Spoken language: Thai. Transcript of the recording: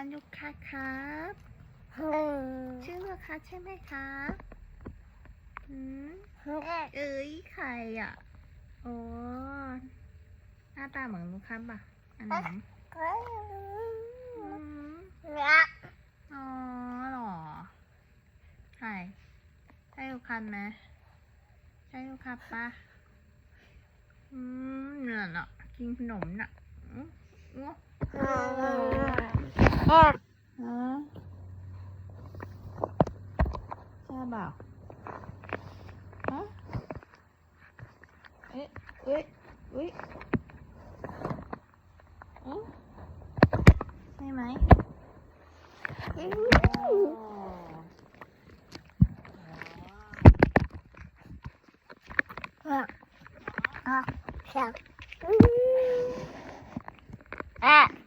อันยุค่ะครับชื่อลูกค้าใช่ไหมครับอืมเอ้ยใครอะโอ้หน้าตาเหมือนลูกค้าป่ะอันไหนอืมอ๋อเหรอใช่ใช่ลูกค้าไหมใช่ลูกค้าป่ะอืมเนี่ยน่ะกินขนมน่ะอืม Hả? À. Cha bảo Hả? Ê, ui, ui Ừ? Hay mày? Ê, ờ. ờ. ui. À. À. À.